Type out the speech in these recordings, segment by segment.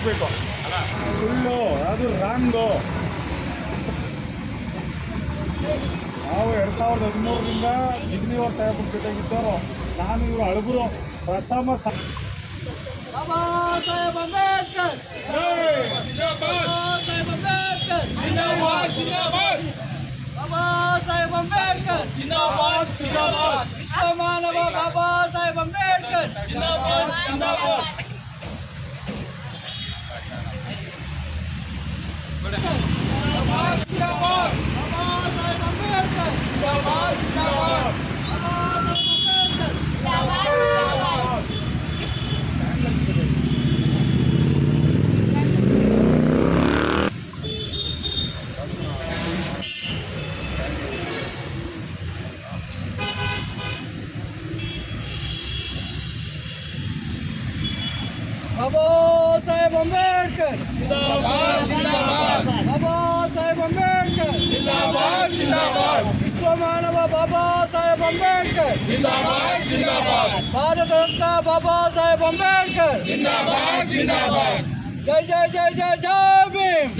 ಹಾಕ್ಬೇಕು. ಸುಳ್ಳು ಅದು ರಾಂಗು. ನಾವು ಎರಡ್ ಸಾವಿರದ ಹದಿಮೂರರಿಂದ ಜಿಗ್ನಿವರ್ ಸಾಹೇಬ್ರ ಜೊತೆಗಿದ್ದವರು ನಾನು ಇವರು ಅಳಗುರು ಪ್ರಥಮ ಬಾಬಾ ಸಾಹೇಬ್ ಅಂಬೇಡ್ಕರ್. ಬಾಬಾ ಸಾಹೇಬ್ ಅಂಬೇಡ್ಕರ್. ಅಂಬೇಡ್ಕರ್. ವಿಶ್ವಮಾನವ ಬಾಬಾ ಸಾಹೇಬ್ ಅಂಬೇಡ್ಕರ್. ಬಾಬಾ ಸಾಹೇಬ್ ಅಂಬೇಡ್ಕರ್ ಬಾಬಾ ಸಾಹೇಬ್ ಅಂಬೇಡ್ಕರ್ ಬಾಬಾ ಸಾಹೇಬ್ ಅಂಬೇಡ್ಕರ್ ಬಾಬಾ ಸಾಹೇಬ್ ಅಂಬೇಡ್ಕರ್ ವಿಶ್ವಮಾನವ ಬಾಬಾ ಸಾಹೇಬ್ ಅಂಬೇಡ್ಕರ್. ಭಾರತ ರತ್ನ ಬಾಬಾ ಸಾಹೇಬ್ ಅಂಬೇಡ್ಕರ್. ಜೈ ಜೈ ಜೈ ಜೈ ಜೈ ಭೀಮ್.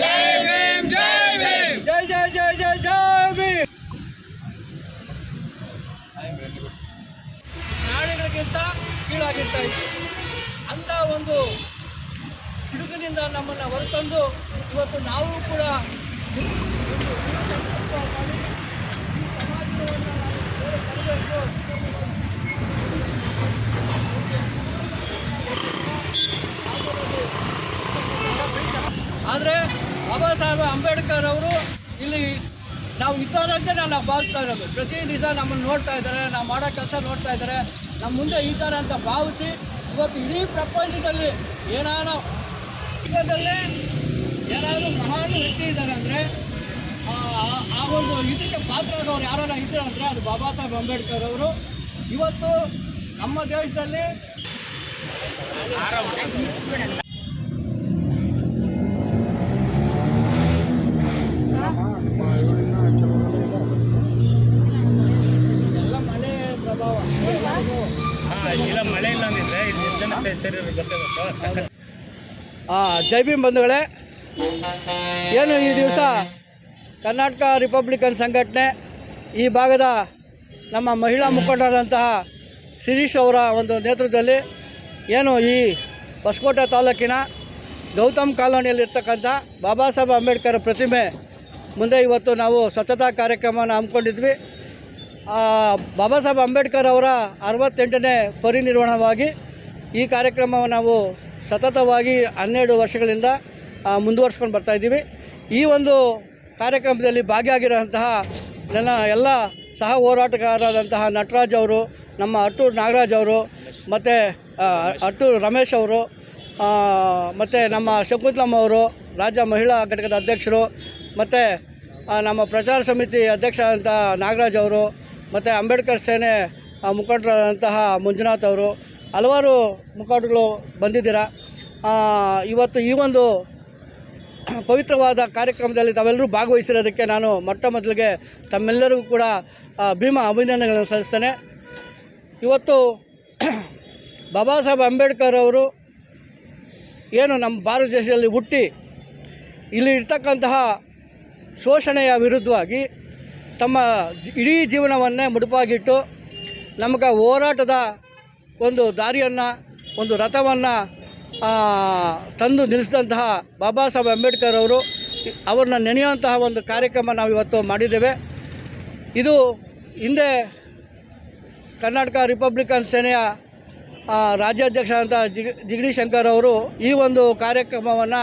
ಜೈ ಜೈ ಜೈ ಜೈ ಜೈ ಭೀಮ್. ನಾಡಿಗಳಿಗಿಂತ ಕೀಳಾಗಿರ್ತಾ ಇತ್ತು ಅಂತ ಒಂದು ಪಿಡುಗಿನಿಂದ ನಮ್ಮನ್ನು ಹೊರತಂದು ಇವತ್ತು ನಾವು ಕೂಡ ಆದರೆ ಬಾಬಾ ಸಾಹೇಬ್ ಅಂಬೇಡ್ಕರ್ ಅವರು ಇಲ್ಲಿ ನಾವು ಇದ್ದಾರೆ ಅಂತ ನಾನು ಭಾವಿಸ್ತಾ ಇರೋದು. ಪ್ರತಿ ದಿವಸ ನಮ್ಮನ್ನು ನೋಡ್ತಾ ಇದ್ದಾರೆ, ನಾವು ಮಾಡೋ ಕೆಲಸ ನೋಡ್ತಾ ಇದ್ದಾರೆ. ನಮ್ಮ ಮುಂದೆ ಇದ್ದಾರೆ ಅಂತ ಭಾವಿಸಿ ಇವತ್ತು ಇಡೀ ಪ್ರಪಂಚದಲ್ಲಿ ವಿಶ್ವದಲ್ಲೇ ಏನಾದರೂ ಮಹಾನ್ ವ್ಯಕ್ತಿ ಇದ್ದಾರೆ ಅಂದರೆ ಆ ಒಂದು ಇದಕ್ಕೆ ಪಾತ್ರ ಆದವ್ರು ಯಾರು ಇದ್ದಾರೆ ಅಂದರೆ ಅದು ಬಾಬಾ ಸಾಹೇಬ್ ಅಂಬೇಡ್ಕರ್ ಅವರು. ಇವತ್ತು ನಮ್ಮ ದೇಶದಲ್ಲಿ ಎಲ್ಲ ಮಳೆ ಪ್ರಭಾವ. ಇಲ್ಲ ಮಳೆ ಇಲ್ಲ ಅಂದಿದ್ರೆ ಇದು ಎಷ್ಟು ಜನ ಸೇರಿ ಗೊತ್ತಾಗುತ್ತೆ ಜೈ ಭೀಮ್ ಬಂಧುಗಳೇ ಏನು ಈ ದಿವಸ ಕರ್ನಾಟಕ ರಿಪಬ್ಲಿಕನ್ ಸಂಘಟನೆ ಈ ಭಾಗದ ನಮ್ಮ ಮಹಿಳಾ ಮುಖಂಡರಂತಹ ಶಿರೀಶ್ ಅವರ ಒಂದು ನೇತೃತ್ವದಲ್ಲಿ ಏನು ಈ ಹೊಸಕೋಟೆ ತಾಲೂಕಿನ ಗೌತಮ್ ಕಾಲೋನಿಯಲ್ಲಿರ್ತಕ್ಕಂಥ ಬಾಬಾ ಸಾಹೇಬ್ ಅಂಬೇಡ್ಕರ್ ಪ್ರತಿಮೆ ಮುಂದೆ ಇವತ್ತು ನಾವು ಸ್ವಚ್ಛತಾ ಕಾರ್ಯಕ್ರಮವನ್ನು ಹಮ್ಮಿಕೊಂಡಿದ್ವಿ. ಬಾಬಾ ಸಾಹೇಬ್ ಅಂಬೇಡ್ಕರ್ ಅವರ ಅರವತ್ತೆಂಟನೇ ಪರಿನಿರ್ವಹಣವಾಗಿ ಈ ಕಾರ್ಯಕ್ರಮವನ್ನು ನಾವು ಸತತವಾಗಿ ಹನ್ನೆರಡು ವರ್ಷಗಳಿಂದ ಮುಂದುವರ್ಸ್ಕೊಂಡು ಬರ್ತಾಯಿದ್ದೀವಿ ಈ ಒಂದು ಕಾರ್ಯಕ್ರಮದಲ್ಲಿ ಭಾಗಿಯಾಗಿರುವಂತಹ ನನ್ನ ಎಲ್ಲ ಸಹ ಹೋರಾಟಗಾರರಾದಂತಹ ನಟರಾಜ್ ಅವರು, ನಮ್ಮ ಅಟ್ಟೂರು ನಾಗರಾಜ್ ಅವರು, ಮತ್ತು ಅಟ್ಟೂರು ರಮೇಶ್ ಅವರು ಮತ್ತು ನಮ್ಮ ಶಕುಂತಲಮ್ಮ ಅವರು, ರಾಜ್ಯ ಮಹಿಳಾ ಘಟಕದ ಅಧ್ಯಕ್ಷರು, ಮತ್ತು ನಮ್ಮ ಪ್ರಚಾರ ಸಮಿತಿ ಅಧ್ಯಕ್ಷರಾದಂಥ ನಾಗರಾಜ್ ಅವರು, ಮತ್ತು ಅಂಬೇಡ್ಕರ್ ಸೇನೆ ಮುಖಂಡರಾದಂತಹ ಮಂಜುನಾಥ್ ಅವರು, ಹಲವಾರು ಮುಖಂಡಗಳು ಬಂದಿದ್ದೀರಾ. ಇವತ್ತು ಈ ಒಂದು ಪವಿತ್ರವಾದ ಕಾರ್ಯಕ್ರಮದಲ್ಲಿ ತಾವೆಲ್ಲರೂ ಭಾಗವಹಿಸಿರೋದಕ್ಕೆ ನಾನು ಮೊಟ್ಟ ಮೊದಲಿಗೆ ತಮ್ಮೆಲ್ಲರಿಗೂ ಕೂಡ ಭೀಮಾ ಅಭಿನಂದನೆಗಳನ್ನು ಸಲ್ಲಿಸ್ತೇನೆ. ಇವತ್ತು ಬಾಬಾ ಸಾಹೇಬ್ ಅಂಬೇಡ್ಕರ್ ಅವರು ಏನು ನಮ್ಮ ಭಾರತ ದೇಶದಲ್ಲಿ ಹುಟ್ಟಿ, ಇಲ್ಲಿ ಇರ್ತಕ್ಕಂತಹ ಶೋಷಣೆಯ ವಿರುದ್ಧವಾಗಿ ತಮ್ಮ ಇಡೀ ಜೀವನವನ್ನೇ ಮುಡುಪಾಗಿಟ್ಟು, ನಮಗೆ ಹೋರಾಟದ ಒಂದು ದಾರಿಯನ್ನು, ಒಂದು ರಥವನ್ನು ತಂದು ನಿಲ್ಲಿಸಿದಂತಹ ಬಾಬಾ ಸಾಹೇಬ್ ಅಂಬೇಡ್ಕರ್ ಅವರು ಅವ್ರನ್ನ ನೆನೆಯುವಂತಹ ಒಂದು ಕಾರ್ಯಕ್ರಮ ನಾವು ಇವತ್ತು ಮಾಡಿದ್ದೇವೆ. ಇದು ಹಿಂದೆ ಕರ್ನಾಟಕ ರಿಪಬ್ಲಿಕನ್ ಸೇನೆಯ ರಾಜ್ಯಾಧ್ಯಕ್ಷರಾದಂಥ ಜಿಗ್ ಜಿಗಡಿ ಶಂಕರ್ ಅವರು ಈ ಒಂದು ಕಾರ್ಯಕ್ರಮವನ್ನು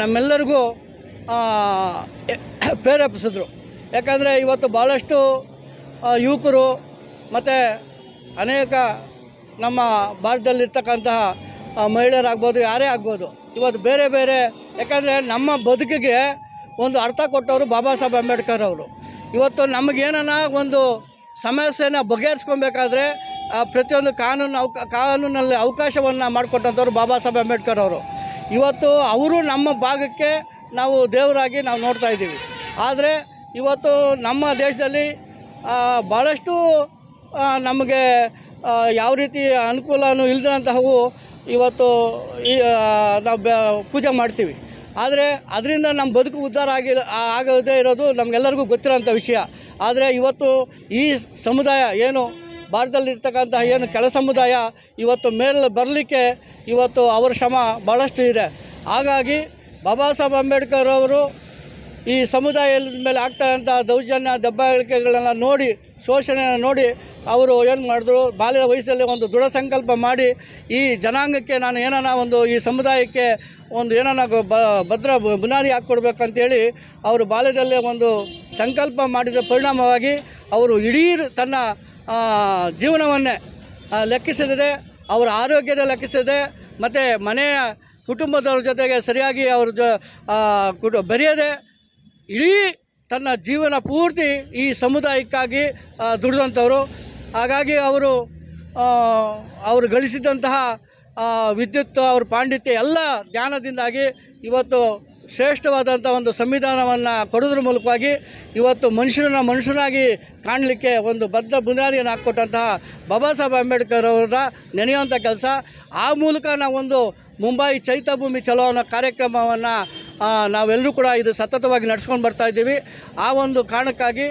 ನಮ್ಮೆಲ್ಲರಿಗೂ ಪ್ರೇರೇಪಿಸಿದ್ರು. ಯಾಕಂದರೆ ಇವತ್ತು ಭಾಳಷ್ಟು ಯುವಕರು ಮತ್ತು ಅನೇಕ ನಮ್ಮ ಭಾರತದಲ್ಲಿರ್ತಕ್ಕಂತಹ ಮಹಿಳೆಯರಾಗ್ಬೋದು, ಯಾರೇ ಆಗ್ಬೋದು. ಇವತ್ತು ಬೇರೆ ಬೇರೆ, ಯಾಕಂದರೆ ನಮ್ಮ ಬದುಕಿಗೆ ಒಂದು ಅರ್ಥ ಕೊಟ್ಟವರು ಬಾಬಾ ಸಾಹೇಬ್ ಅಂಬೇಡ್ಕರ್ ಅವರು. ಇವತ್ತು ನಮಗೇನ ಒಂದು ಸಮಸ್ಯೆನ ಬಗೆಹರಿಸ್ಕೊಬೇಕಾದ್ರೆ ಪ್ರತಿಯೊಂದು ಕಾನೂನು ಅವ ಕಾನೂನಲ್ಲಿ ಅವಕಾಶವನ್ನು ಮಾಡಿಕೊಟ್ಟಂಥವ್ರು ಬಾಬಾ ಸಾಹೇಬ್ ಅಂಬೇಡ್ಕರ್ ಅವರು. ಇವತ್ತು ಅವರು ನಮ್ಮ ಭಾಗಕ್ಕೆ ನಾವು ದೇವರಾಗಿ ನಾವು ನೋಡ್ತಾ ಇದ್ದೀವಿ. ಆದರೆ ಇವತ್ತು ನಮ್ಮ ದೇಶದಲ್ಲಿ ಭಾಳಷ್ಟು ನಮಗೆ ಯಾವ ರೀತಿ ಅನುಕೂಲನೂ ಇಲ್ಲದಂತಹವು ಇವತ್ತು ಈ ನಾವು ಪೂಜೆ ಮಾಡ್ತೀವಿ. ಆದರೆ ಅದರಿಂದ ನಮ್ಮ ಬದುಕು ಉದ್ಧಾರ ಆಗಿ ಆಗದೇ ಇರೋದು ನಮಗೆಲ್ಲರಿಗೂ ಗೊತ್ತಿರೋಂಥ ವಿಷಯ. ಆದರೆ ಇವತ್ತು ಈ ಸಮುದಾಯ ಏನು ಭಾರತದಲ್ಲಿರ್ತಕ್ಕಂತಹ ಏನು ಕೆಳ ಸಮುದಾಯ ಇವತ್ತು ಮೇಲೆ ಬರಲಿಕ್ಕೆ ಇವತ್ತು ಅವರ ಶ್ರಮ ಭಾಳಷ್ಟು ಇದೆ. ಹಾಗಾಗಿ ಬಾಬಾ ಸಾಹೇಬ್ ಅಂಬೇಡ್ಕರ್ ಅವರು ಈ ಸಮುದಾಯದ ಮೇಲೆ ಆಗ್ತಾ ಇರೋಂಥ ದೌರ್ಜನ್ಯ ದಬ್ಬಾಳಿಕೆಗಳನ್ನ ನೋಡಿ, ಶೋಷಣೆಯನ್ನು ನೋಡಿ ಅವರು ಏನು ಮಾಡಿದ್ರು? ಬಾಲ್ಯದ ವಯಸ್ಸಲ್ಲಿ ಒಂದು ದೃಢ ಸಂಕಲ್ಪ ಮಾಡಿ ಈ ಜನಾಂಗಕ್ಕೆ ನಾನು ಏನನ್ನ ಒಂದು ಈ ಸಮುದಾಯಕ್ಕೆ ಒಂದು ಏನನ್ನ ಭದ್ರ ಬುನಾದಿ ಹಾಕ್ಕೊಡ್ಬೇಕಂತೇಳಿ ಅವರು ಬಾಲ್ಯದಲ್ಲೇ ಒಂದು ಸಂಕಲ್ಪ ಮಾಡಿದ ಪರಿಣಾಮವಾಗಿ ಅವರು ಇಡೀ ತನ್ನ ಜೀವನವನ್ನೇ ಲೆಕ್ಕಿಸಿದೆ, ಅವರ ಆರೋಗ್ಯದ ಲೆಕ್ಕಿಸಿದೆ, ಮತ್ತು ಮನೆಯ ಕುಟುಂಬದವ್ರ ಜೊತೆಗೆ ಸರಿಯಾಗಿ ಅವ್ರ ಜೊ ಕುಟು ಬೆರೆಯದೆ ಇಡೀ ತನ್ನ ಜೀವನ ಪೂರ್ತಿ ಈ ಸಮುದಾಯಕ್ಕಾಗಿ ದುಡಿದಂಥವರು. ಹಾಗಾಗಿ ಅವರು ಅವರು ಗಳಿಸಿದಂತಹ ವಿದ್ಯುತ್, ಅವ್ರ ಪಾಂಡಿತ್ಯ ಎಲ್ಲ ಜ್ಞಾನದಿಂದಾಗಿ ಇವತ್ತು ಶ್ರೇಷ್ಠವಾದಂಥ ಒಂದು ಸಂವಿಧಾನವನ್ನು ಕೊಡೋದ್ರ ಮೂಲಕವಾಗಿ ಇವತ್ತು ಮನುಷ್ಯನ ಮನುಷ್ಯನಾಗಿ ಕಾಣಲಿಕ್ಕೆ ಒಂದು ಬದ್ಧ ಬುನಾದಿಯನ್ನು ಹಾಕ್ಕೊಟ್ಟಂತಹ ಬಾಬಾ ಸಾಹೇಬ್ ಅಂಬೇಡ್ಕರ್ ಅವರ ನೆನೆಯುವಂಥ ಕೆಲಸ. ಆ ಮೂಲಕ ನಾವೊಂದು ಮುಂಬೈ ಚೈತ್ಯಭೂಮಿ ಚಲೋ ಅನ್ನೋ ಕಾರ್ಯಕ್ರಮವನ್ನು ನಾವೆಲ್ಲರೂ ಕೂಡ ಇದು ಸತತವಾಗಿ ನಡೆಸ್ಕೊಂಡು ಬರ್ತಾ ಇದ್ದೀವಿ. ಆ ಒಂದು ಕಾರಣಕ್ಕಾಗಿ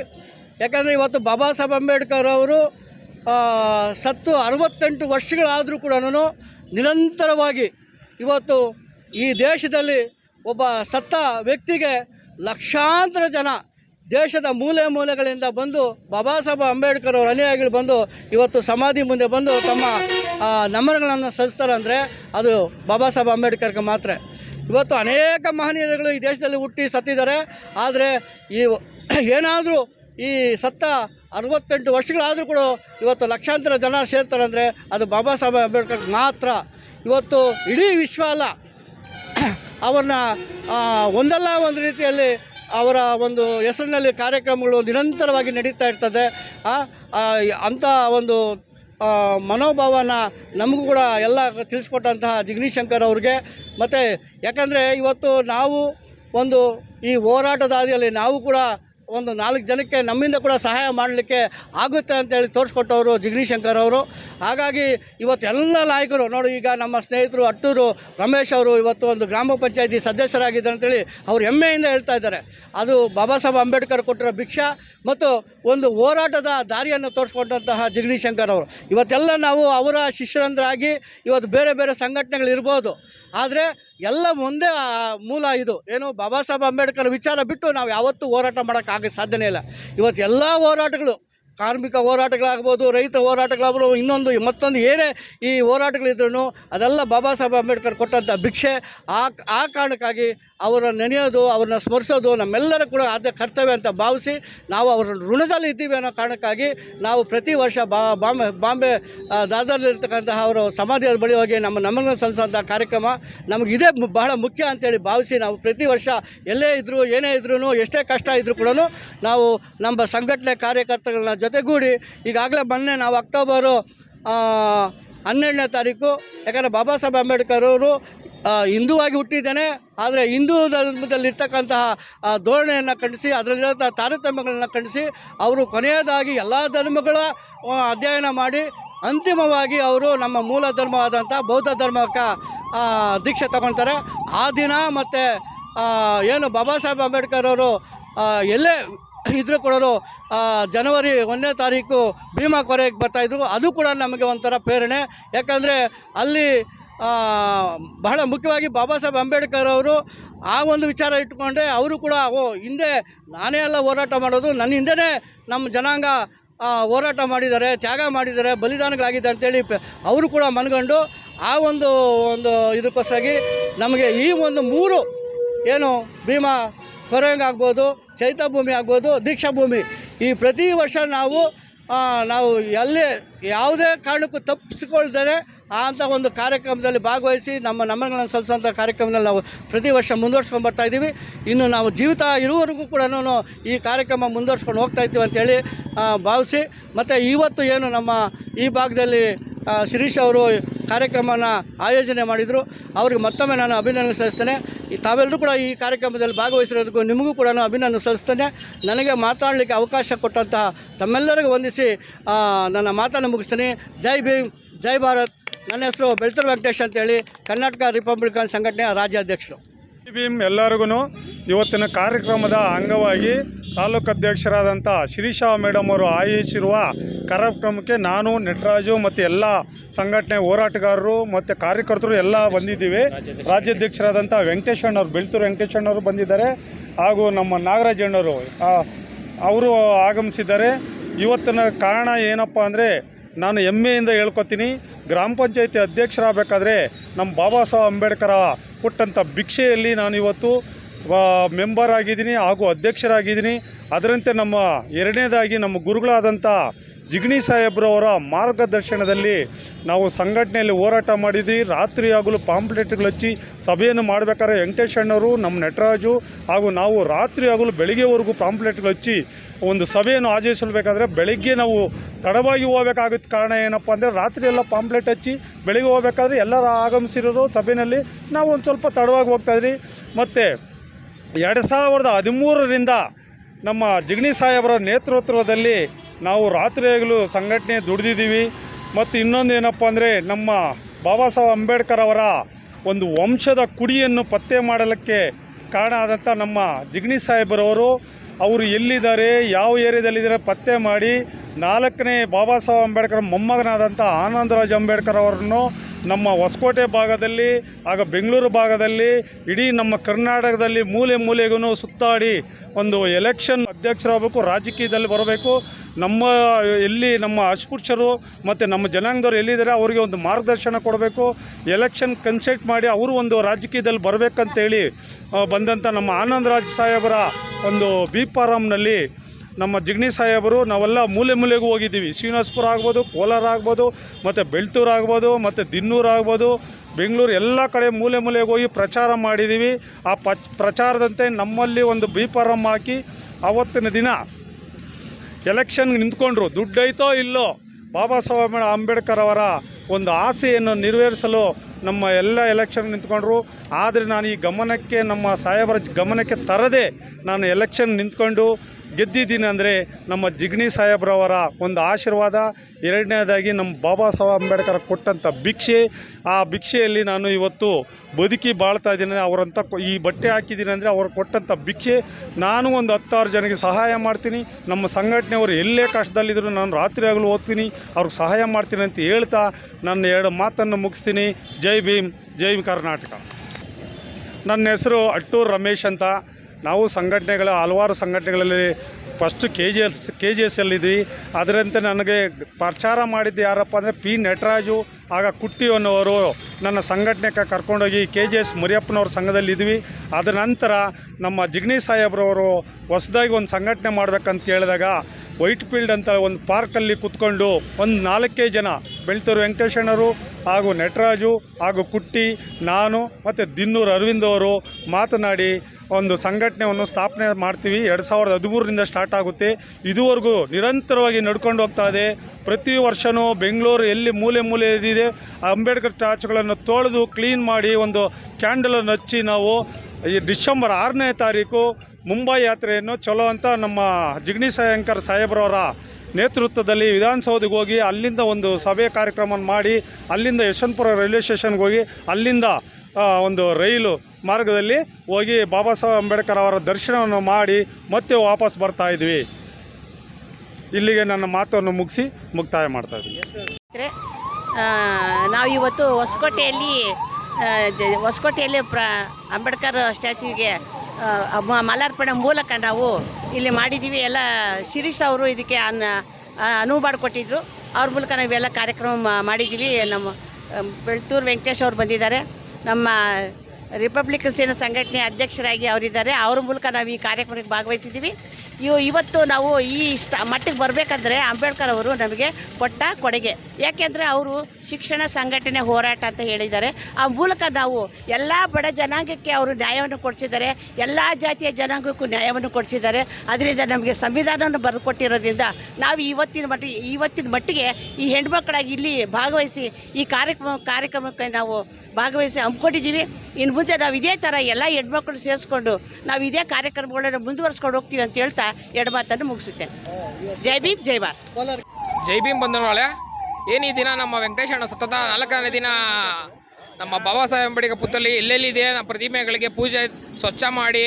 ಯಾಕಂದರೆ ಇವತ್ತು ಬಾಬಾ ಸಾಹೇಬ್ ಅಂಬೇಡ್ಕರ್ ಅವರು ಸತ್ತು ಅರವತ್ತೆಂಟು ವರ್ಷಗಳಾದರೂ ಕೂಡ ನಿರಂತರವಾಗಿ ಇವತ್ತು ಈ ದೇಶದಲ್ಲಿ ಒಬ್ಬ ಸತ್ತ ವ್ಯಕ್ತಿಗೆ ಲಕ್ಷಾಂತರ ಜನ ದೇಶದ ಮೂಲೆ ಮೂಲೆಗಳಿಂದ ಬಂದು ಬಾಬಾ ಸಾಹೇಬ್ ಅಂಬೇಡ್ಕರ್ ಅವರ ಅನುಯಾಯಿಗಳು ಬಂದು ಇವತ್ತು ಸಮಾಧಿ ಮುಂದೆ ಬಂದು ತಮ್ಮ ನಮನಗಳನ್ನು ಸಲ್ಲಿಸ್ತಾರೆ ಅಂದರೆ ಅದು ಬಾಬಾ ಸಾಹೇಬ್ ಅಂಬೇಡ್ಕರ್ಗೆ ಮಾತ್ರ. ಇವತ್ತು ಅನೇಕ ಮಹನೀಯರುಗಳು ಈ ದೇಶದಲ್ಲಿ ಹುಟ್ಟಿ ಸತ್ತಿದ್ದಾರೆ. ಆದರೆ ಈ ಏನಾದರೂ ಈ ಸತ್ತ ಅರವತ್ತೆಂಟು ವರ್ಷಗಳಾದರೂ ಕೂಡ ಇವತ್ತು ಲಕ್ಷಾಂತರ ಜನ ಸೇರ್ತಾರೆ ಅಂದರೆ ಅದು ಬಾಬಾ ಸಾಹೇಬ್ ಅಂಬೇಡ್ಕರ್ ಮಾತ್ರ. ಇವತ್ತು ಇಡೀ ವಿಶ್ವ ಅಲ್ಲ. ಅವ್ರನ್ನ ಒಂದಲ್ಲ ಒಂದು ರೀತಿಯಲ್ಲಿ ಅವರ ಒಂದು ಹೆಸರಿನಲ್ಲಿ ಕಾರ್ಯಕ್ರಮಗಳು ನಿರಂತರವಾಗಿ ನಡೀತಾ ಇರ್ತದೆ. ಅಂಥ ಒಂದು ಮನೋಭಾವನ ನಮಗೂ ಕೂಡ ಎಲ್ಲ ತಿಳಿಸ್ಕೊಟ್ಟಂತಹ ಜಿಗ್ನೀಶ್ ಶಂಕರ್ ಅವ್ರಿಗೆ. ಮತ್ತು ಯಾಕಂದರೆ ಇವತ್ತು ನಾವು ಒಂದು ಈ ಹೋರಾಟದ ಹಾದಿಯಲ್ಲಿ ನಾವು ಕೂಡ ಒಂದು ನಾಲ್ಕು ಜನಕ್ಕೆ ನಮ್ಮಿಂದ ಕೂಡ ಸಹಾಯ ಮಾಡಲಿಕ್ಕೆ ಆಗುತ್ತೆ ಅಂತೇಳಿ ತೋರಿಸ್ಕೊಟ್ಟವರು ಶಂಕರ್ ಅವರು. ಹಾಗಾಗಿ ಇವತ್ತು ಎಲ್ಲ ನಾಯಕರು, ನೋಡಿ ಈಗ ನಮ್ಮ ಸ್ನೇಹಿತರು ಅಟ್ಟೂರು ರಮೇಶ್ ಅವರು ಇವತ್ತು ಒಂದು ಗ್ರಾಮ ಪಂಚಾಯತಿ ಸದಸ್ಯರಾಗಿದ್ದಾರೆ ಅಂತೇಳಿ ಅವರು ಹೆಮ್ಮೆಯಿಂದ ಹೇಳ್ತಾ ಇದ್ದಾರೆ. ಅದು ಬಾಬಾ ಸಾಹೇಬ್ ಅಂಬೇಡ್ಕರ್ ಕೊಟ್ಟಿರೋ ಭಿಕ್ಷಾ ಮತ್ತು ಒಂದು ಹೋರಾಟದ ದಾರಿಯನ್ನು ತೋರಿಸ್ಕೊಟ್ಟಂತಹ ಜಿಗ್ನೀಶ್ ಶಂಕರ್ ಅವರು. ಇವತ್ತೆಲ್ಲ ನಾವು ಅವರ ಶಿಷ್ಯರಂದ್ರಾಗಿ ಇವತ್ತು ಬೇರೆ ಬೇರೆ ಸಂಘಟನೆಗಳಿರ್ಬೋದು. ಆದರೆ ಎಲ್ಲ ಒಂದೇ ಮೂಲ ಇದು. ಏನು, ಬಾಬಾ ಸಾಹೇಬ್ ಅಂಬೇಡ್ಕರ್ ವಿಚಾರ ಬಿಟ್ಟು ನಾವು ಯಾವತ್ತೂ ಹೋರಾಟ ಮಾಡೋಕ್ಕಾಗ ಸಾಧ್ಯನೇ ಇಲ್ಲ. ಇವತ್ತು ಎಲ್ಲ ಹೋರಾಟಗಳು, ಕಾರ್ಮಿಕ ಹೋರಾಟಗಳಾಗ್ಬೋದು, ರೈತ ಹೋರಾಟಗಳಾಗ್ಬೋದು, ಇನ್ನೊಂದು, ಮತ್ತೊಂದು ಏನೇ ಈ ಹೋರಾಟಗಳಿದ್ರು ಅದೆಲ್ಲ ಬಾಬಾ ಸಾಹೇಬ್ ಅಂಬೇಡ್ಕರ್ ಕೊಟ್ಟಂಥ ಭಿಕ್ಷೆ. ಆ ಆ ಕಾರಣಕ್ಕಾಗಿ ಅವರ ನೆನೆಯೋದು, ಅವ್ರನ್ನ ಸ್ಮರಿಸೋದು ನಮ್ಮೆಲ್ಲರ ಕೂಡ ಆದ ಕರ್ತವ್ಯ ಅಂತ ಭಾವಿಸಿ ನಾವು ಅವರ ಋಣದಲ್ಲಿ ಇದ್ದೀವಿ ಅನ್ನೋ ಕಾರಣಕ್ಕಾಗಿ ನಾವು ಪ್ರತಿ ವರ್ಷ ಬಾಂಬೆ ಬಾಂಬೆ ದಾದರ್ಲಿರ್ತಕ್ಕಂತಹ ಅವರು ಸಮಾಧಿಯ ಬಳಿ ಹೋಗಿ ನಮ್ಮ ನಮನ ಸಲ್ಲಿಸುವಂಥ ಕಾರ್ಯಕ್ರಮ ನಮಗೆ ಇದೇ ಬಹಳ ಮುಖ್ಯ ಅಂತೇಳಿ ಭಾವಿಸಿ ನಾವು ಪ್ರತಿ ವರ್ಷ ಎಲ್ಲೇ ಇದ್ದರೂ ಏನೇ ಇದ್ರೂ ಎಷ್ಟೇ ಕಷ್ಟ ಇದ್ದರೂ ಕೂಡ ನಾವು ನಮ್ಮ ಸಂಘಟನೆ ಕಾರ್ಯಕರ್ತಗಳನ್ನ ಜೊತೆಗೂಡಿ ಈಗಾಗಲೇ ಮೊನ್ನೆ ನಾವು ಅಕ್ಟೋಬರು ಹನ್ನೆರಡನೇ ತಾರೀಕು, ಯಾಕಂದರೆ ಬಾಬಾ ಸಾಹೇಬ್ ಅಂಬೇಡ್ಕರ್ ಅವರು ಹಿಂದೂವಾಗಿ ಹುಟ್ಟಿದ್ದೇನೆ, ಆದರೆ ಹಿಂದೂ ಧರ್ಮದಲ್ಲಿರ್ತಕ್ಕಂತಹ ಧೋರಣೆಯನ್ನು ಖಂಡಿಸಿ ಅದರಲ್ಲಿರೋ ತಾರತಮ್ಯಗಳನ್ನು ಖಂಡಿಸಿ, ಅವರು ಕೊನೆಯದಾಗಿ ಎಲ್ಲ ಧರ್ಮಗಳ ಅಧ್ಯಯನ ಮಾಡಿ, ಅಂತಿಮವಾಗಿ ಅವರು ನಮ್ಮ ಮೂಲ ಧರ್ಮವಾದಂಥ ಬೌದ್ಧ ಧರ್ಮಕ್ಕೆ ದೀಕ್ಷೆ ತಗೊಳ್ತಾರೆ ಆ ದಿನ ಮತ್ತು ಏನು ಬಾಬಾ ಸಾಹೇಬ್ ಅಂಬೇಡ್ಕರ್ ಅವರು ಎಲ್ಲೇ ಇದ್ರೂ ಕೂಡ ಜನವರಿ ಒಂದನೇ ತಾರೀಕು ಭೀಮಾ ಕೊರೆಗೆ ಬರ್ತಾಯಿದ್ರು ಅದು ಕೂಡ ನಮಗೆ ಒಂಥರ ಪ್ರೇರಣೆ. ಯಾಕಂದರೆ ಅಲ್ಲಿ ಬಹಳ ಮುಖ್ಯವಾಗಿ ಬಾಬಾ ಸಾಹೇಬ್ ಅಂಬೇಡ್ಕರ್ ಅವರು ಆ ಒಂದು ವಿಚಾರ ಇಟ್ಕೊಂಡೆ ಅವರು ಕೂಡ, ಓ, ಹಿಂದೆ ನಾನೇ ಎಲ್ಲ ಹೋರಾಟ ಮಾಡೋದು, ನನ್ನ ಹಿಂದೆನೇ ನಮ್ಮ ಜನಾಂಗ ಹೋರಾಟ ಮಾಡಿದ್ದಾರೆ, ತ್ಯಾಗ ಮಾಡಿದ್ದಾರೆ ಬಲಿದಾನಗಳಾಗಿದೆ ಅಂತೇಳಿ ಅವರು ಕೂಡ ಮನಗಂಡು ಆ ಒಂದು ಒಂದು ಇದಕ್ಕೋಸ್ಕರಾಗಿ ನಮಗೆ ಈ ಒಂದು ಮೂರು ಏನು ಭೀಮಾ ಕೊರಂಗ್ ಆಗ್ಬೋದು ಚೈತಭೂಮಿ ಆಗ್ಬೋದು ದೀಕ್ಷಾಭೂಮಿ ಈ ಪ್ರತಿ ವರ್ಷ ನಾವು ನಾವು ಎಲ್ಲೇ ಯಾವುದೇ ಕಾರಣಕ್ಕೂ ತಪ್ಪಿಸಿಕೊಳ್ದೇ ಅಂಥ ಒಂದು ಕಾರ್ಯಕ್ರಮದಲ್ಲಿ ಭಾಗವಹಿಸಿ ನಮ್ಮ ನಮನಗಳನ್ನು ಸಲ್ಲಿಸೋಂಥ ಕಾರ್ಯಕ್ರಮದಲ್ಲಿ ನಾವು ಪ್ರತಿ ವರ್ಷ ಮುಂದುವರ್ಸ್ಕೊಂಡು ಬರ್ತಾ ಇದ್ದೀವಿ. ಇನ್ನು ನಾವು ಜೀವಿತ ಇರುವವರೆಗೂ ಕೂಡ ಈ ಕಾರ್ಯಕ್ರಮ ಮುಂದುವರ್ಸ್ಕೊಂಡು ಹೋಗ್ತಾ ಇದ್ದೀವಿ ಅಂತೇಳಿ ಭಾವಿಸಿ, ಮತ್ತು ಇವತ್ತು ಏನು ನಮ್ಮ ಈ ಭಾಗದಲ್ಲಿ ಶಿರೀಶ್ ಅವರು ಕಾರ್ಯಕ್ರಮನ ಆಯೋಜನೆ ಮಾಡಿದರು. ಅವ್ರಿಗೆ ಮತ್ತೊಮ್ಮೆ ನಾನು ಅಭಿನಂದನೆ ಸಲ್ಲಿಸ್ತೇನೆ. ತಾವೆಲ್ಲರೂ ಕೂಡ ಈ ಕಾರ್ಯಕ್ರಮದಲ್ಲಿ ಭಾಗವಹಿಸಿರೋದಕ್ಕೂ ನಿಮಗೂ ಕೂಡ ನಾನು ಅಭಿನಂದನೆ ಸಲ್ಲಿಸ್ತೇನೆ. ನನಗೆ ಮಾತಾಡಲಿಕ್ಕೆ ಅವಕಾಶ ಕೊಟ್ಟಂತಹ ತಮ್ಮೆಲ್ಲರಿಗೂ ವಂದಿಸಿ ನನ್ನ ಮಾತನ್ನು ಮುಗಿಸ್ತೇನೆ. ಜೈ ಭೀಮ್, ಜೈ ಭಾರತ್. ನನ್ನ ಹೆಸರು ಬೆಳ್ತರ್ ವೆಂಕಟೇಶ್ ಅಂತೇಳಿ ಕರ್ನಾಟಕ ರಿಪಬ್ಲಿಕನ್ ಸಂಘಟನೆಯ ರಾಜ್ಯಾಧ್ಯಕ್ಷರು. ಭೀಮ್ ಎಲ್ಲರಿಗೂ ಇವತ್ತಿನ ಕಾರ್ಯಕ್ರಮದ ಅಂಗವಾಗಿ ತಾಲೂಕು ಅಧ್ಯಕ್ಷರಾದಂಥ ಶಿರೀಷ ಮೇಡಮ್ ಅವರು ಆಯೋಜಿಸಿರುವ ಕಾರ್ಯಕ್ರಮಕ್ಕೆ ನಾನು, ನಟರಾಜು ಮತ್ತು ಎಲ್ಲ ಸಂಘಟನೆ ಹೋರಾಟಗಾರರು ಮತ್ತು ಕಾರ್ಯಕರ್ತರು ಎಲ್ಲ ಬಂದಿದ್ದೀವಿ. ರಾಜ್ಯಾಧ್ಯಕ್ಷರಾದಂಥ ವೆಂಕಟೇಶಣ್ಣವ್ರು ಬೆಳ್ತೂರು ವೆಂಕಟೇಶಣ್ಣವರು ಬಂದಿದ್ದಾರೆ. ಹಾಗೂ ನಮ್ಮ ನಾಗರಾಜ್ ಅಣ್ಣವರು ಅವರು ಆಗಮಿಸಿದ್ದಾರೆ. ಇವತ್ತಿನ ಕಾರಣ ಏನಪ್ಪ ಅಂದರೆ ನಾನು ಹೆಮ್ಮೆಯಿಂದ ಹೇಳ್ಕೊತೀನಿ, ಗ್ರಾಮ ಪಂಚಾಯತಿ ಅಧ್ಯಕ್ಷರಾಗಬೇಕಾದ್ರೆ ನಮ್ಮ ಬಾಬಾ ಸಾಹೇಬ್ ಅಂಬೇಡ್ಕರ ಕೊಟ್ಟಂಥ ಭಿಕ್ಷೆಯಲ್ಲಿ ನಾನು ಇವತ್ತು ಮೆಂಬರ್ ಆಗಿದ್ದೀನಿ ಹಾಗೂ ಅಧ್ಯಕ್ಷರಾಗಿದ್ದೀನಿ. ಅದರಂತೆ ನಮ್ಮ ಎರಡನೇದಾಗಿ ನಮ್ಮ ಗುರುಗಳಾದಂಥ ಜಿಗಣಿ ಸಾಹೇಬ್ರವರ ಮಾರ್ಗದರ್ಶನದಲ್ಲಿ ನಾವು ಸಂಘಟನೆಯಲ್ಲಿ ಹೋರಾಟ ಮಾಡಿದ್ವಿ. ರಾತ್ರಿ ಆಗಲು ಪಾಂಪ್ಲೆಟ್ಗಳು ಹಚ್ಚಿ ಸಭೆಯನ್ನು ಮಾಡಬೇಕಾದ್ರೆ ವೆಂಕಟೇಶ್ ಅಣ್ಣವರು, ನಮ್ಮ ನಟರಾಜು ಹಾಗೂ ನಾವು ರಾತ್ರಿ ಆಗಲು ಬೆಳಿಗ್ಗೆವರೆಗೂ ಪಾಂಪ್ಲೆಟ್ಗಳು ಹಚ್ಚಿ ಒಂದು ಸಭೆಯನ್ನು ಆಯೋಜಿಸಬೇಕಾದ್ರೆ ಬೆಳಗ್ಗೆ ನಾವು ತಡವಾಗಿ ಹೋಗಬೇಕಾಗಿದ್ದ ಕಾರಣ ಏನಪ್ಪ ಅಂದರೆ ರಾತ್ರಿ ಎಲ್ಲ ಪಾಂಪ್ಲೆಟ್ ಹಚ್ಚಿ ಬೆಳಿಗ್ಗೆ ಹೋಗಬೇಕಾದ್ರೆ ಎಲ್ಲರೂ ಆಗಮಿಸಿರೋರು ಸಭೆಯಲ್ಲಿ ನಾವು ಒಂದು ಸ್ವಲ್ಪ ತಡವಾಗಿ ಹೋಗ್ತಾಯಿದ್ರಿ ಮತ್ತು ಎರಡು ಸಾವಿರದ ಹದಿಮೂರರಿಂದ ನಮ್ಮ ಜಿಗಣಿ ಸಾಹೇಬರ ನೇತೃತ್ವದಲ್ಲಿ ನಾವು ರಾತ್ರಿ ಸಂಘಟನೆ ದುಡಿದಿದ್ದೀವಿ. ಮತ್ತು ಇನ್ನೊಂದು ಏನಪ್ಪ ಅಂದರೆ ನಮ್ಮ ಬಾಬಾ ಸಾಹೇಬ್ ಅಂಬೇಡ್ಕರ್ ಅವರ ಒಂದು ವಂಶದ ಕುಡಿಯನ್ನು ಪತ್ತೆ ಮಾಡಲಿಕ್ಕೆ ಕಾರಣ ಆದಂಥ ನಮ್ಮ ಜಿಗಣಿ ಸಾಹೇಬರವರು ಅವರು ಎಲ್ಲಿದ್ದಾರೆ, ಯಾವ ಏರಿಯಾದಲ್ಲಿದ್ದಾರೆ ಪತ್ತೆ ಮಾಡಿ ನಾಲ್ಕನೇ ಬಾಬಾ ಸಾಹೇಬ್ ಅಂಬೇಡ್ಕರ್ ಮೊಮ್ಮಗನಾದಂಥ ಆನಂದರಾಜ್ ಅಂಬೇಡ್ಕರ್ ಅವರನ್ನು ನಮ್ಮ ಹೊಸಕೋಟೆ ಭಾಗದಲ್ಲಿ, ಆಗ ಬೆಂಗಳೂರು ಭಾಗದಲ್ಲಿ, ಇಡೀ ನಮ್ಮ ಕರ್ನಾಟಕದಲ್ಲಿ ಮೂಲೆ ಮೂಲೆಗೂ ಸುತ್ತಾಡಿ ಒಂದು ಎಲೆಕ್ಷನ್ ಅಧ್ಯಕ್ಷರಾಗಬೇಕು, ರಾಜಕೀಯದಲ್ಲಿ ಬರಬೇಕು. ನಮ್ಮ ಎಲ್ಲಿ ನಮ್ಮ ಅಸ್ಪೃಶ್ಯರು ಮತ್ತು ನಮ್ಮ ಜನಾಂಗದವ್ರು ಎಲ್ಲಿದ್ದಾರೆ ಅವರಿಗೆ ಒಂದು ಮಾರ್ಗದರ್ಶನ ಕೊಡಬೇಕು. ಎಲೆಕ್ಷನ್ ಕನ್ಸಲ್ಟ್ ಮಾಡಿ ಅವರು ಒಂದು ರಾಜಕೀಯದಲ್ಲಿ ಬರಬೇಕಂತೇಳಿ ಬಂದಂಥ ನಮ್ಮ ಆನಂದರಾಜ್ ಸಾಹೇಬರ ಒಂದು ಬಿ ಫಾರಮ್ನಲ್ಲಿ ನಮ್ಮ ಜಿಗ್ನಿ ಸಾಹೇಬರು ನಾವೆಲ್ಲ ಮೂಲೆ ಮೂಲೆಗೂ ಹೋಗಿದ್ದೀವಿ. ಶ್ರೀನಿವಾಸಪುರ ಆಗ್ಬೋದು, ಕೋಲಾರ ಆಗ್ಬೋದು, ಮತ್ತು ಬೆಳ್ತೂರು ಆಗ್ಬೋದು, ಮತ್ತು ದಿನ್ನೂರು ಆಗ್ಬೋದು. ಬೆಂಗಳೂರು ಎಲ್ಲ ಕಡೆ ಮೂಲೆ ಮೂಲೆಗೆ ಹೋಗಿ ಪ್ರಚಾರ ಮಾಡಿದ್ದೀವಿ. ಆ ಪ್ರಚಾರದಂತೆ ನಮ್ಮಲ್ಲಿ ಒಂದು ಬಿ ಫಾರಮ್ ಹಾಕಿ ಆವತ್ತಿನ ದಿನ ಎಲೆಕ್ಷನ್ಗೆ ನಿಂತ್ಕೊಂಡ್ರು. ದುಡ್ಡೈತೋ ಇಲ್ಲೋ? ಬಾಬಾ ಸಾಹೇಬ್ ಅಂಬೇಡ್ಕರ್ ಅವರ ಒಂದು ಆಸೆಯನ್ನು ನೆರವೇರಿಸಲು ನಮ್ಮ ಎಲ್ಲ ಎಲೆಕ್ಷನ್ ನಿಂತ್ಕೊಂಡ್ರು. ಆದರೆ ನಾನು ಈ ಗಮನಕ್ಕೆ ನಮ್ಮ ಸಾಹೇಬರ ಗಮನಕ್ಕೆ ತರದೆ ನಾನು ಎಲೆಕ್ಷನ್ ನಿಂತ್ಕೊಂಡು ಗೆದ್ದಿದ್ದೀನಿ ಅಂದರೆ ನಮ್ಮ ಜಿಗ್ನಿ ಸಾಹೇಬ್ರವರ ಒಂದು ಆಶೀರ್ವಾದ, ಎರಡನೇದಾಗಿ ನಮ್ಮ ಬಾಬಾ ಸಾಹೇಬ್ ಅಂಬೇಡ್ಕರ್ ಕೊಟ್ಟಂಥ ಭಿಕ್ಷೆ. ಆ ಭಿಕ್ಷೆಯಲ್ಲಿ ನಾನು ಇವತ್ತು ಬದುಕಿ ಬಾಳ್ತಾ ಇದ್ದೀನಿ, ಅವರಂತ ಈ ಬಟ್ಟೆ ಹಾಕಿದ್ದೀನಿ ಅಂದರೆ ಅವ್ರು ಕೊಟ್ಟಂಥ ಭಿಕ್ಷೆ. ನಾನು ಒಂದು ಹತ್ತಾರು ಜನಕ್ಕೆ ಸಹಾಯ ಮಾಡ್ತೀನಿ. ನಮ್ಮ ಸಂಘಟನೆಯವರು ಎಲ್ಲೇ ಕಷ್ಟದಲ್ಲಿದ್ದರೂ ನಾನು ರಾತ್ರಿ ಆಗಲು ಓದ್ತೀನಿ, ಅವ್ರಿಗೆ ಸಹಾಯ ಮಾಡ್ತೀನಿ ಅಂತ ಹೇಳ್ತಾ ನನ್ನ ಎರಡು ಮಾತನ್ನು ಮುಗಿಸ್ತೀನಿ. ಜೈ ಭೀಮ್, ಜೈ ಕರ್ನಾಟಕ. ನನ್ನ ಹೆಸರು ಅಟ್ಟೂರು ರಮೇಶ್ ಅಂತ. ನಾವು ಸಂಘಟನೆಗಳ, ಹಲವಾರು ಸಂಘಟನೆಗಳಲ್ಲಿ first K G S K G S ಎಲ್ಲಿದ್ವಿ ಅದರಂತೆ ನನಗೆ ಪ್ರಚಾರ ಮಾಡಿದ್ದು ಯಾರಪ್ಪ ಅಂದರೆ ಪಿ ನಟರಾಜು ಆಗ ಕುಟ್ಟಿ ಅನ್ನೋರು ನನ್ನ ಸಂಘಟನೆಗೆ ಕರ್ಕೊಂಡೋಗಿ ಕೆ ಜಿ ಎಸ್ ಮರಿಯಪ್ಪನವ್ರ ಸಂಘದಲ್ಲಿದ್ವಿ ಅದ ನಂತರ ನಮ್ಮ ಜಿಗ್ನಿ ಸಾಹೇಬ್ರವರು ಹೊಸದಾಗಿ ಒಂದು ಸಂಘಟನೆ ಮಾಡಬೇಕಂತ ಕೇಳಿದಾಗ ವೈಟ್ ಫೀಲ್ಡ್ ಅಂತ ಒಂದು ಪಾರ್ಕಲ್ಲಿ ಕುತ್ಕೊಂಡು ಒಂದು ನಾಲ್ಕೇ ಜನ ಬೆಳ್ತೂರು ವೆಂಕಟೇಶಣ್ಣರು ಹಾಗೂ ನಟರಾಜು ಹಾಗೂ ಕುಟ್ಟಿ, ನಾನು ಮತ್ತು ದಿನ್ನೂರು ಅರವಿಂದ್ ಅವರು ಮಾತನಾಡಿ ಒಂದು ಸಂಘಟನೆಯನ್ನು ಸ್ಥಾಪನೆ ಮಾಡ್ತೀವಿ. ಎರಡು ಸಾವಿರದ ಹದಿಮೂರರಿಂದ ಸ್ಟಾರ್ಟ್ ಆಗುತ್ತೆ. ಇದುವರೆಗೂ ನಿರಂತರವಾಗಿ ನಡ್ಕೊಂಡು ಹೋಗ್ತಾ ಇದೆ. ಪ್ರತಿ ವರ್ಷವೂ ಬೆಂಗಳೂರು ಎಲ್ಲಿ ಮೂಲೆ ಮೂಲೆ ಇದಿದೆ ಆ ಅಂಬೇಡ್ಕರ್ ಸ್ಟ್ಯಾಚುಗಳನ್ನು ತೊಳೆದು ಕ್ಲೀನ್ ಮಾಡಿ ಒಂದು ಕ್ಯಾಂಡಲನ್ನು ಹಚ್ಚಿ ನಾವು ಈ ಡಿಸೆಂಬರ್ ಆರನೇ ತಾರೀಕು ಮುಂಬೈ ಯಾತ್ರೆಯನ್ನು ಚಲೋ ಅಂತ ನಮ್ಮ ಜಿಗ್ನಿ ಸಾಯಂಕರ್ ಸಾಹೇಬ್ರವರ ನೇತೃತ್ವದಲ್ಲಿ ವಿಧಾನಸೌಧಕ್ಕೆ ಹೋಗಿ ಅಲ್ಲಿಂದ ಒಂದು ಸಭೆ ಕಾರ್ಯಕ್ರಮ ಮಾಡಿ ಅಲ್ಲಿಂದ ಯಶವಂತಪುರ ರೈಲ್ವೆ ಸ್ಟೇಷನ್ಗೆ ಹೋಗಿ ಅಲ್ಲಿಂದ ಒಂದು ರೈಲು ಮಾರ್ಗದಲ್ಲಿ ಹೋಗಿ ಬಾಬಾ ಸಾಹೇಬ್ ಅಂಬೇಡ್ಕರ್ ಅವರ ದರ್ಶನವನ್ನು ಮಾಡಿ ಮತ್ತೆ ವಾಪಸ್ ಬರ್ತಾ ಇದ್ವಿ. ಇಲ್ಲಿಗೆ ನನ್ನ ಮಾತನ್ನು ಮುಗಿಸಿ ಮುಕ್ತಾಯ ಮಾಡ್ತಾ ಆ, ನಾವು ಇವತ್ತು ಹೊಸಕೋಟೆಯಲ್ಲಿ ಹೊಸಕೋಟೆಯಲ್ಲಿ ಪ್ರ, ಅಂಬೇಡ್ಕರ್ ಸ್ಟ್ಯಾಚ್ಯೂಗೆ ಮಾಲಾರ್ಪಣೆ ಮೂಲಕ ನಾವು ಇಲ್ಲಿ ಮಾಡಿದ್ದೀವಿ ಎಲ್ಲ ಶಿರೀಶ್ ಅವರು ಇದಕ್ಕೆ ಅನ್ನ ಅನುವು ಮಾಡಿಕೊಟ್ಟಿದ್ರು ಅವ್ರ ಮೂಲಕ ನಾವೆಲ್ಲ ಕಾರ್ಯಕ್ರಮ ಮಾಡಿದ್ದೀವಿ ನಮ್ಮ, ಬೆಳ್ತೂರು ವೆಂಕಟೇಶ್ ಅವರು ಬಂದಿದ್ದಾರೆ. ನಮ್ಮ ರಿಪಬ್ಲಿಕ್ ಸೇನಾ ಸಂಘಟನೆ ಅಧ್ಯಕ್ಷರಾಗಿ ಅವರಿದ್ದಾರೆ. ಅವ್ರ ಮೂಲಕ ನಾವು ಈ ಕಾರ್ಯಕ್ರಮಕ್ಕೆ ಭಾಗವಹಿಸಿದ್ದೀವಿ. ಇವು ಇವತ್ತು ನಾವು ಈ ಇಷ್ಟ ಮಟ್ಟಿಗೆ ಬರಬೇಕಂದ್ರೆ ಅಂಬೇಡ್ಕರ್ ಅವರು ನಮಗೆ ಕೊಟ್ಟ ಕೊಡುಗೆ. ಯಾಕೆಂದರೆ ಅವರು ಶಿಕ್ಷಣ ಸಂಘಟನೆ ಹೋರಾಟ ಅಂತ ಹೇಳಿದ್ದಾರೆ. ಆ ಮೂಲಕ ನಾವು ಎಲ್ಲ ಬಡ ಜನಾಂಗಕ್ಕೆ ಅವರು ನ್ಯಾಯವನ್ನು ಕೊಡಿಸಿದ್ದಾರೆ. ಎಲ್ಲ ಜಾತಿಯ ಜನಾಂಗಕ್ಕೂ ನ್ಯಾಯವನ್ನು ಕೊಡಿಸಿದ್ದಾರೆ. ಅದರಿಂದ ನಮಗೆ ಸಂವಿಧಾನವನ್ನು ಬರೆದು ಕೊಟ್ಟಿರೋದ್ರಿಂದ ನಾವು ಇವತ್ತಿನ ಮಟ್ಟಿಗೆ ಇವತ್ತಿನ ಮಟ್ಟಿಗೆ ಈ ಹೆಣ್ಮಕ್ಕಳಾಗಿ ಇಲ್ಲಿ ಭಾಗವಹಿಸಿ ಈ ಕಾರ್ಯಕ್ರಮ, ಕಾರ್ಯಕ್ರಮಕ್ಕೆ ನಾವು ಭಾಗವಹಿಸಿ ಹಮ್ಮಿಕೊಂಡಿದ್ದೀವಿ. ಇನ್ನು ಮುಂದೆ ನಾವು ಇದೇ ಥರ ಎಲ್ಲ ಹೆಣ್ಮಕ್ಳು ಸೇರಿಸ್ಕೊಂಡು ನಾವು ಇದೇ ಕಾರ್ಯಕ್ರಮಗಳನ್ನ ಮುಂದುವರಿಸ್ಕೊಂಡು ಹೋಗ್ತೀವಿ ಅಂತ ಹೇಳ್ತಾ ಎರಡು ಮಾತನ್ನು ಮುಗಿಸುತ್ತೆ ಜೈ ಭೀಮ್, ಜೈ ಭಾರತ್. ಜೈ ಭೀಮ್ ಬಂಧನಗಳೇ ಏನು ದಿನ ನಮ್ಮ ವೆಂಕಟೇಶಣ್ಣ ಸತತ ನಾಲ್ಕನೇ ದಿನ ನಮ್ಮ ಬಾಬಾ ಸಾಹೇಬ್ ಅಂಬೇಡ್ಕರ್ ಪುತ್ತಲಿ ಎಲ್ಲೆಲ್ಲಿದೆ ನಮ್ಮ ಪ್ರತಿಮೆಗಳಿಗೆ ಪೂಜೆ ಸ್ವಚ್ಛ ಮಾಡಿ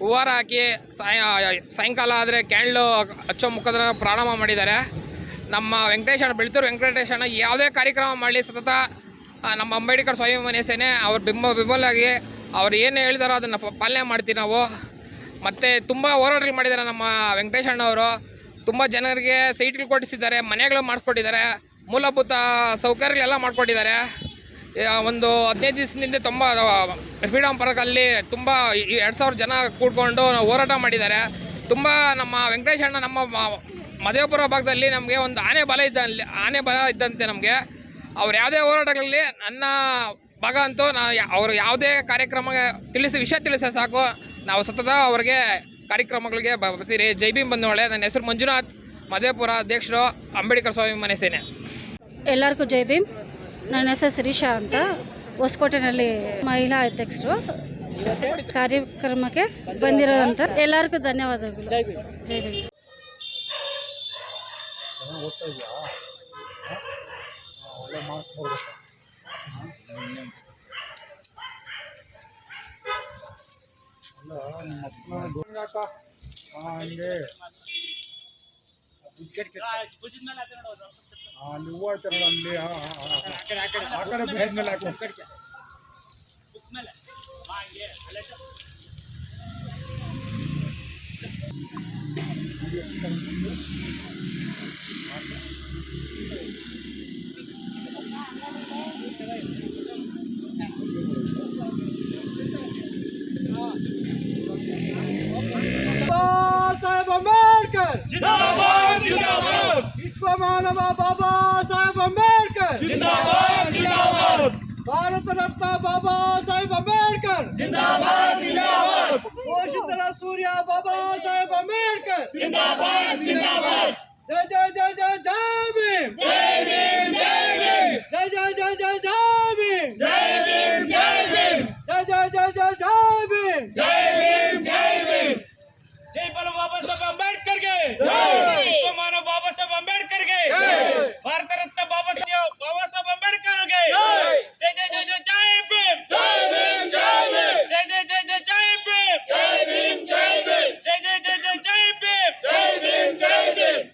ಹೂವಾರ ಹಾಕಿ ಸಾಯ ಸಾಯಂಕಾಲ ಆದರೆ ಕ್ಯಾಂಡ್ಲು ಹಚ್ಚೋ ಮುಖದ ಪ್ರಾರಂಭ ಮಾಡಿದ್ದಾರೆ. ನಮ್ಮ ವೆಂಕಟೇಶ ಅಣ್ಣ, ಬೆಳ್ತೂರು ವೆಂಕಟೇಶ ಯಾವುದೇ ಕಾರ್ಯಕ್ರಮ ಮಾಡಲಿ ಸತತ ನಮ್ಮ ಅಂಬೇಡ್ಕರ್ ಸ್ವಾಭಿಮಾನಿ ಸೇನೆ, ಅವ್ರ ಬಿಂಬ ಬೆಂಬಲಾಗಿ ಅವ್ರು ಏನು ಹೇಳಿದಾರೋ ಅದನ್ನು ಪಾಲನೆ ಮಾಡ್ತೀವಿ ನಾವು. ಮತ್ತು ತುಂಬ ಹೋರಾಟಗಳು ಮಾಡಿದ್ದಾರೆ ನಮ್ಮ ವೆಂಕಟೇಶಣ್ಣ ಅಣ್ಣವರು ತುಂಬ ಜನರಿಗೆ ಸೈಟ್ಗಳು ಕೊಡಿಸಿದ್ದಾರೆ ಮನೆಗಳು ಮಾಡಿಸ್ಕೊಟ್ಟಿದ್ದಾರೆ, ಮೂಲಭೂತ ಸೌಕರ್ಯಗಳೆಲ್ಲ ಮಾಡಿಕೊಟ್ಟಿದ್ದಾರೆ. ಒಂದು ಹದಿನೈದು ದಿವಸದಿಂದ ತುಂಬ ಫ್ರೀಡಮ್ ಪಾರ್ಕಲ್ಲಿ ತುಂಬ ಎರಡು ಸಾವಿರ ಜನ ಕೂಡ್ಕೊಂಡು ಹೋರಾಟ ಮಾಡಿದ್ದಾರೆ. ತುಂಬ ನಮ್ಮ ವೆಂಕಟೇಶ ಅಣ್ಣ ನಮ್ಮ ಮ- ಮದೇವಪುರ ಭಾಗದಲ್ಲಿ ನಮಗೆ ಒಂದು ಆನೆ ಬಲ ಇದ್ದ, ಆನೆ ಬಲ ಇದ್ದಂತೆ ನಮಗೆ. ಅವ್ರು ಯಾವುದೇ ಹೋರಾಟಗಳಲ್ಲಿ ನನ್ನ ಭಾಗ ಅಂತೂ ನಾನು ಅವರು ಯಾವುದೇ ಕಾರ್ಯಕ್ರಮ ತಿಳಿಸಿ ವಿಷಯ ತಿಳಿಸ ಸಾಕು. ನಾವು ಸತತ ಅವ್ರಿಗೆ ಕಾರ್ಯಕ್ರಮಗಳಿಗೆ ಬರ್ತೀರಿ. ಜೈ ಭೀಮ್ ಬಂದವಳೆ ನನ್ನ ಹೆಸರು ಮಂಜುನಾಥ್. ಮದೇಪುರ ಅಧ್ಯಕ್ಷರು ಅಂಬೇಡ್ಕರ್ ಸ್ವಾಭಿಮಾನಿ ಸೇನೆ. ಎಲ್ಲರಿಗೂ ಜೈ ಭೀಮ್. ನನ್ನ ಹೆಸರು ಶಿರೀಷಾ ಅಂತ. ಹೊಸಕೋಟೆನಲ್ಲಿ ಮಹಿಳಾ ಅಧ್ಯಕ್ಷರು ಕಾರ್ಯಕ್ರಮಕ್ಕೆ ಬಂದಿರೋದಂತ ಎಲ್ಲರಿಗೂ ಧನ್ಯವಾದಗಳು. ಜೈ ಭೀಮ್. ಜೈ ಭೀಮ್ ಹಂಗೆ ಅಲ್ಲಿ ಹೂವು ಐತಲ್ಲ ಅಲ್ಲಿ ಹಾಂ ಹಾಂ ಆ ಕಡೆ ಬೇರೆ ಮೇಲೆ ಹಾಕು ಬಾಬಾ ಸಾಹೇಬ್ ಅಂಬೇಡ್ಕರ್ ವಿಶ್ವ ಮಾನವ ಬಾಬಾ ಸಾಹೇಬ್ ಅಂಬೇಡ್ಕರ್ ಭಾರತ ರತ್ನ ಬಾಬಾ ಸಾಹೇಬ್ ಅಂಬೇಡ್ಕರ್ ಘೋಷಿತರ ಸೂರ್ಯ ಬಾಬಾ ಸಾಹೇಬ್ ಅಂಬೇಡ್ಕರ್ ಜೈ ಜೈ ಜೈ ಜೈ ಜೈ ಭೀಮ್ ವಿಶ್ವಮಾನವ ಬಾಬಾ ಸಾಹೇಬ್ ಅಂಬೇಡ್ಕರ್ಗೆ ಭಾರತ ರತ್ನ ಬಾಬಾ ಸಾಹೇಬ್ ಬಾಬಾ ಸಾಹೇಬ್ ಅಂಬೇಡ್ಕರ್ಗೆ